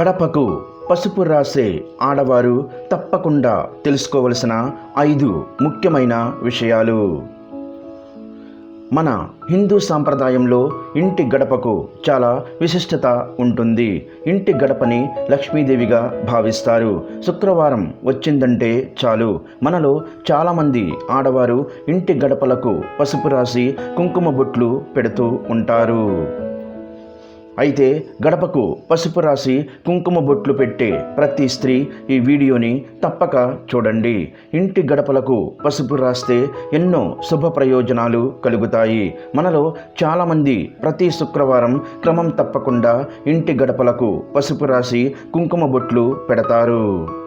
గడపకు పసుపు రాసే ఆడవారు తప్పకుండా తెలుసుకోవలసిన ఐదు ముఖ్యమైన విషయాలు. మన హిందూ సాంప్రదాయంలో ఇంటి గడపకు చాలా విశిష్టత ఉంటుంది. ఇంటి గడపని లక్ష్మీదేవిగా భావిస్తారు. శుక్రవారం వచ్చిందంటే చాలు. మనలో చాలామంది ఆడవారు ఇంటి గడపలకు పసుపు రాసి కుంకుమ బొట్లు పెడుతూ ఉంటారు. అయితే గడపకు పసుపు రాసి కుంకుమ బొట్లు పెట్టే ప్రతి స్త్రీ ఈ వీడియోని తప్పక చూడండి. ఇంటి గడపలకు పసుపు రాస్తే ఎన్నో శుభ ప్రయోజనాలు కలుగుతాయి. మనలో చాలామంది ప్రతి శుక్రవారం క్రమం తప్పకుండా ఇంటి గడపలకు పసుపు రాసి కుంకుమ బొట్లు పెడతారు.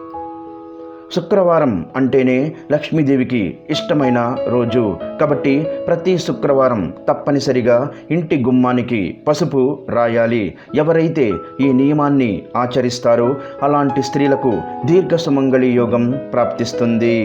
శుక్రవారం అంటేనే లక్ష్మీదేవికి ఇష్టమైన రోజు. కాబట్టి ప్రతి శుక్రవారం తప్పనిసరిగా ఇంటి గుమ్మానికి పసుపు రాయాలి. ఎవరైతే ఈ నియమాన్ని ఆచరిస్తారో అలాంటి స్త్రీలకు దీర్ఘ సుమంగళి యోగం ప్రాప్తిస్తుంది.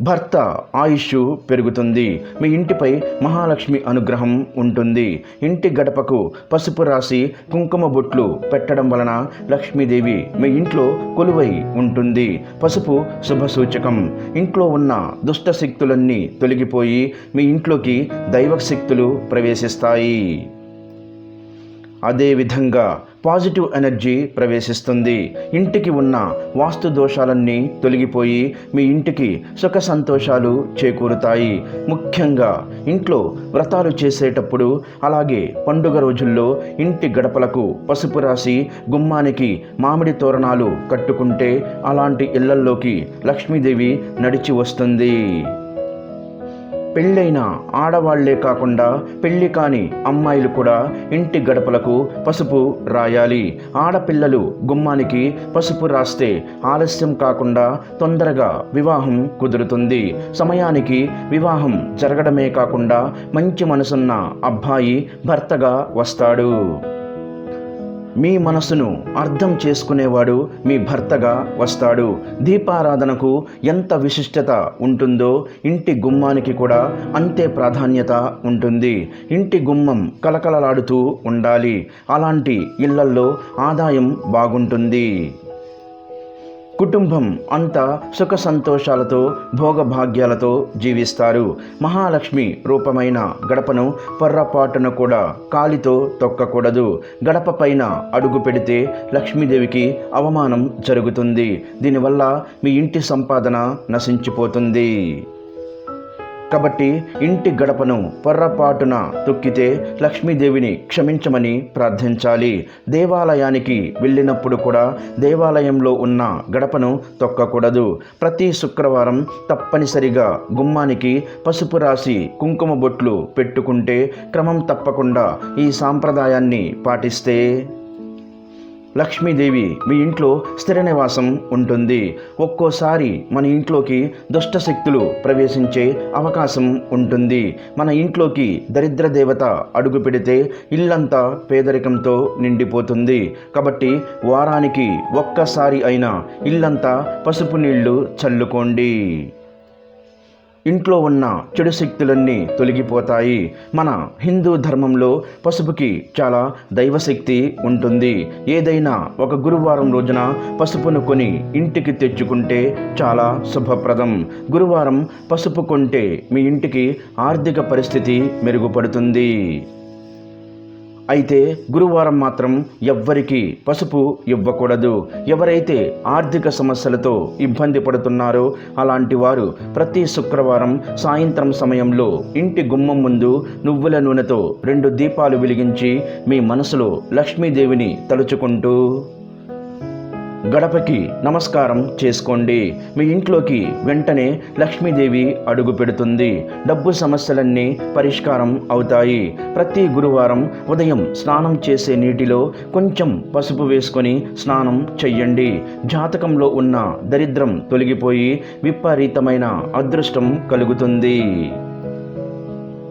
భర్త ఆయుష్ పెరుగుతుంది. మీ ఇంటిపై మహాలక్ష్మి అనుగ్రహం ఉంటుంది. ఇంటి గడపకు పసుపు రాసి కుంకుమ బొట్లు పెట్టడం వలన లక్ష్మీదేవి మీ ఇంట్లో కొలువై ఉంటుంది. పసుపు శుభ సూచకం ఇంట్లో ఉన్న దుష్ట శక్తులన్నీ తొలగిపోయి మీ ఇంట్లోకి దైవ శక్తులు ప్రవేశిస్తాయి. అదేవిధంగా పాజిటివ్ ఎనర్జీ ప్రవేశిస్తుంది. ఇంటికి ఉన్న వాస్తు దోషాలన్నీ తొలగిపోయి మీ ఇంటికి సుఖ సంతోషాలు చేకూరుతాయి. ముఖ్యంగా ఇంట్లో వ్రతాలు చేసేటప్పుడు అలాగే పండుగ రోజుల్లో ఇంటి గడపలకు పసుపు రాసి గుమ్మానికి మామిడి తోరణాలు కట్టుకుంటే అలాంటి ఇళ్ళల్లోకి లక్ష్మీదేవి నడిచి వస్తుంది. పెళ్ళైన ఆడవాళ్ళే కాకుండా పెళ్ళి కాని అమ్మాయిలు కూడా ఇంటి గడపలకు పసుపు రాయాలి. ఆడపిల్లలు గుమ్మానికి పసుపు రాస్తే ఆలస్యం కాకుండా తొందరగా వివాహం కుదురుతుంది. సమయానికి వివాహం జరగడమే కాకుండా మంచి మనసున్న అబ్బాయి భర్తగా వస్తాడు. మీ మనసును అర్థం చేసుకునేవాడు మీ భర్తగా వస్తాడు. దీపారాధనకు ఎంత విశిష్టత ఉంటుందో ఇంటి గుమ్మానికి కూడా అంతే ప్రాధాన్యత ఉంటుంది. ఇంటి గుమ్మం కలకలలాడుతూ ఉండాలి. అలాంటి ఇళ్ళల్లో ఆదాయం బాగుంటుంది. కుటుంబం అంతా సుఖ సంతోషాలతో భోగభాగ్యాలతో జీవిస్తారు. మహాలక్ష్మి రూపమైన గడపను పొర్రపాటున కూడా కాలితో తొక్కకూడదు. గడప పైన అడుగు పెడితే లక్ష్మీదేవికి అవమానం జరుగుతుంది. దీనివల్ల మీ ఇంటి సంపాదన నశించిపోతుంది. కాబట్టి ఇంటి గడపను పొర్రపాటున తొక్కితే లక్ష్మీదేవిని క్షమించమని ప్రార్థించాలి. దేవాలయానికి వెళ్ళినప్పుడు కూడా దేవాలయంలో ఉన్న గడపను తొక్కకూడదు. ప్రతి శుక్రవారం తప్పనిసరిగా గుమ్మానికి పసుపు రాసి కుంకుమ బొట్లు పెట్టుకుంటే క్రమం తప్పకుండా ఈ సాంప్రదాయాన్ని పాటిస్తే లక్ష్మీదేవి మీ ఇంట్లో స్థిర నివాసం ఉంటుంది. ఒక్కోసారి మన ఇంట్లోకి దుష్ట శక్తులు ప్రవేశించే అవకాశం ఉంటుంది. మన ఇంట్లోకి దరిద్ర దేవత అడుగు పెడితే ఇల్లంతా పేదరికంతో నిండిపోతుంది. కాబట్టి వారానికి ఒక్కసారి అయినా ఇల్లంతా పసుపు నీళ్ళు చల్లుకోండి. ఇంట్లో ఉన్న చెడు శక్తులన్నీ తొలగిపోతాయి. మన హిందూ ధర్మంలో పసుపుకి చాలా దైవశక్తి ఉంటుంది. ఏదైనా ఒక గురువారం రోజున పసుపును కొని ఇంటికి తెచ్చుకుంటే చాలా శుభప్రదం. గురువారం పసుపు కొంటే మీ ఇంటికి ఆర్థిక పరిస్థితి మెరుగుపడుతుంది. అయితే గురువారం మాత్రం ఎవ్వరికీ పసుపు ఇవ్వకూడదు. ఎవరైతే ఆర్థిక సమస్యలతో ఇబ్బంది పడుతున్నారో అలాంటి వారు ప్రతి శుక్రవారం సాయంత్రం సమయంలో ఇంటి గుమ్మం ముందు నువ్వుల నూనెతో రెండు దీపాలు వెలిగించి మీ మనసులో లక్ష్మీదేవిని తలుచుకుంటూ గడపకి నమస్కారం చేసుకోండి. మీ ఇంట్లోకి వెంటనే లక్ష్మీదేవి అడుగు పెడుతుంది. డబ్బు సమస్యలన్నీ పరిష్కారం అవుతాయి. ప్రతి గురువారం ఉదయం స్నానం చేసే నీటిలో కొంచెం పసుపు వేసుకొని స్నానం చెయ్యండి. జాతకంలో ఉన్న దరిద్రం తొలగిపోయి విపరీతమైన అదృష్టం కలుగుతుంది.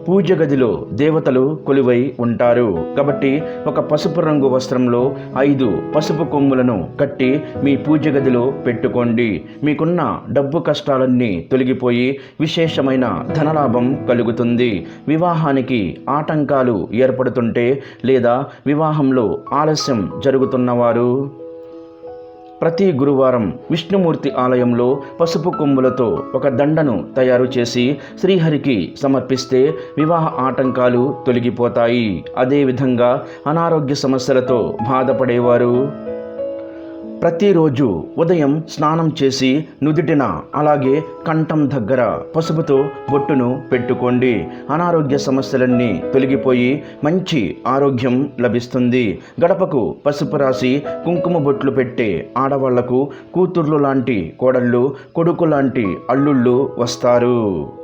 పూజ గదిలో దేవతలు కొలువై ఉంటారు. కాబట్టి ఒక పసుపు రంగు వస్త్రంలో ఐదు పసుపు కొమ్ములను కట్టి మీ పూజ గదిలో పెట్టుకోండి. మీకున్న డబ్బు కష్టాలన్నీ తొలగిపోయి విశేషమైన ధనలాభం కలుగుతుంది. వివాహానికి ఆటంకాలు ఏర్పడుతుంటే లేదా వివాహంలో ఆలస్యం జరుగుతున్నవారు ప్రతి గురువారం విష్ణుమూర్తి ఆలయంలో పసుపు కొమ్ములతో ఒక దండను తయారు చేసి శ్రీహరికి సమర్పిస్తే వివాహ ఆటంకాలు తొలగిపోతాయి. అదేవిధంగా అనారోగ్య సమస్యలతో బాధపడేవారు ప్రతిరోజు ఉదయం స్నానం చేసి నుదుటిన అలాగే కంఠం దగ్గర పసుపుతో బొట్టును పెట్టుకోండి. అనారోగ్య సమస్యలన్నీ తొలగిపోయి మంచి ఆరోగ్యం లభిస్తుంది. గడపకు పసుపు రాసి కుంకుమ బొట్లు పెట్టే ఆడవాళ్ళకు కూతుర్లు లాంటి కోడళ్ళు కొడుకు లాంటి అల్లుళ్ళు వస్తారు.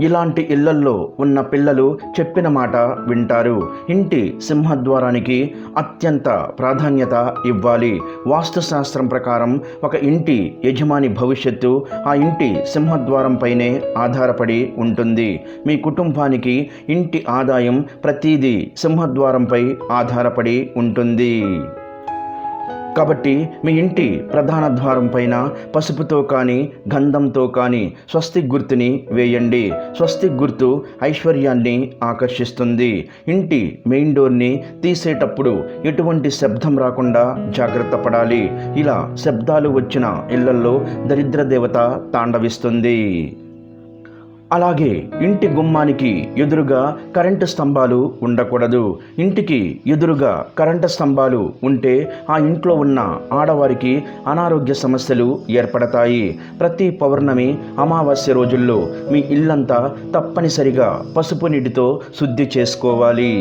ఇలాంటి ఇళ్ళల్లో ఉన్న పిల్లలు చెప్పిన మాట వింటారు. ఇంటి సింహద్వారానికి అత్యంత ప్రాధాన్యత ఇవ్వాలి. వాస్తుశాస్త్రం ప్రకారం ఒక ఇంటి యజమాని భవిష్యత్తు ఆ ఇంటి సింహద్వారంపైనే ఆధారపడి ఉంటుంది. మీ కుటుంబానికి ఇంటి ఆదాయం ప్రతీది సింహద్వారంపై ఆధారపడి ఉంటుంది. కాబట్టి మీ ఇంటి ప్రధాన ద్వారం పైన పసుపుతో కానీ గంధంతో కానీ స్వస్తిక్ గుర్తుని వేయండి. స్వస్తిక్ గుర్తు ఐశ్వర్యాన్ని ఆకర్షిస్తుంది. ఇంటి మెయిన్ డోర్ని తీసేటప్పుడు ఎటువంటి శబ్దం రాకుండా జాగ్రత్త పడాలి. ఇలా శబ్దాలు వచ్చిన ఇళ్ళలో దరిద్ర దేవత తాండవిస్తుంది. అలాగే ఇంటి గుమ్మానికి ఎదురుగా కరెంటు స్తంభాలు ఉండకూడదు. ఇంటికి ఎదురుగా కరెంటు స్తంభాలు ఉంటే ఆ ఇంట్లో ఉన్న ఆడవారికి అనారోగ్య సమస్యలు ఏర్పడతాయి. ప్రతి పౌర్ణమి అమావాస్య రోజుల్లో మీ ఇల్లంతా తప్పనిసరిగా పసుపు నీటితో శుద్ధి చేసుకోవాలి.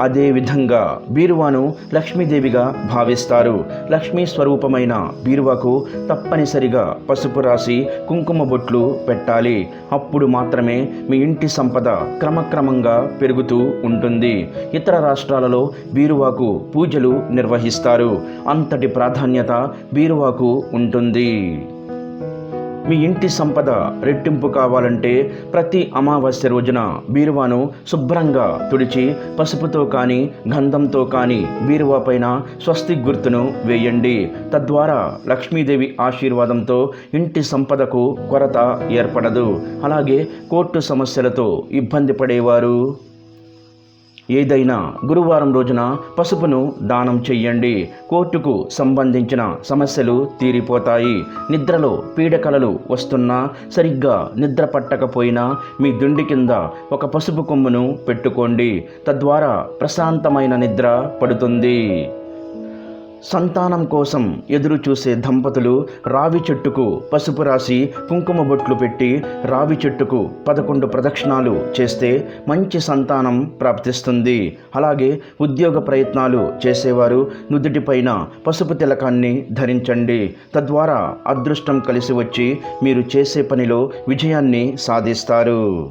అదేవిధంగా బీరువాను లక్ష్మీదేవిగా భావిస్తారు. లక్ష్మీ స్వరూపమైన బీరువాకు తప్పనిసరిగా పసుపు రాసి కుంకుమ బొట్లు పెట్టాలి. అప్పుడు మాత్రమే మీ ఇంటి సంపద క్రమక్రమంగా పెరుగుతూ ఉంటుంది. ఇతర రాష్ట్రాలలో బీరువాకు పూజలు నిర్వహిస్తారు. అంతటి ప్రాధాన్యత బీరువాకు ఉంటుంది. మీ ఇంటి సంపద రెట్టింపు కావాలంటే ప్రతి అమావాస్య రోజున బీరువాను శుభ్రంగా తుడిచి పసుపుతో కానీ గంధంతో కానీ బీరువా పైన స్వస్తి గుర్తును వేయండి. తద్వారా లక్ష్మీదేవి ఆశీర్వాదంతో ఇంటి సంపదకు కొరత ఏర్పడదు. అలాగే కోర్టు సమస్యలతో ఇబ్బంది పడేవారు. ఏదైనా గురువారం రోజున పసుపును దానం చెయ్యండి. కోర్టుకు సంబంధించిన సమస్యలు తీరిపోతాయి. నిద్రలో పీడకలలు వస్తున్నా సరిగ్గా నిద్ర పట్టకపోయినా మీ దుండి కింద ఒక పసుపు కొమ్మును పెట్టుకోండి. తద్వారా ప్రశాంతమైన నిద్ర పడుతుంది. సంతానం కోసం ఎదురు చూసే దంపతులు రావి చెట్టుకు పసుపు రాసి కుంకుమ బొట్లు పెట్టి రావి చెట్టుకు పదకొండు ప్రదక్షిణాలు చేస్తే మంచి సంతానం ప్రాప్తిస్తుంది. అలాగే ఉద్యోగ ప్రయత్నాలు చేసేవారు నుదుటిపైన పసుపు తిలకాన్ని ధరించండి. తద్వారా అదృష్టం కలిసి వచ్చి మీరు చేసే పనిలో విజయాన్ని సాధిస్తారు.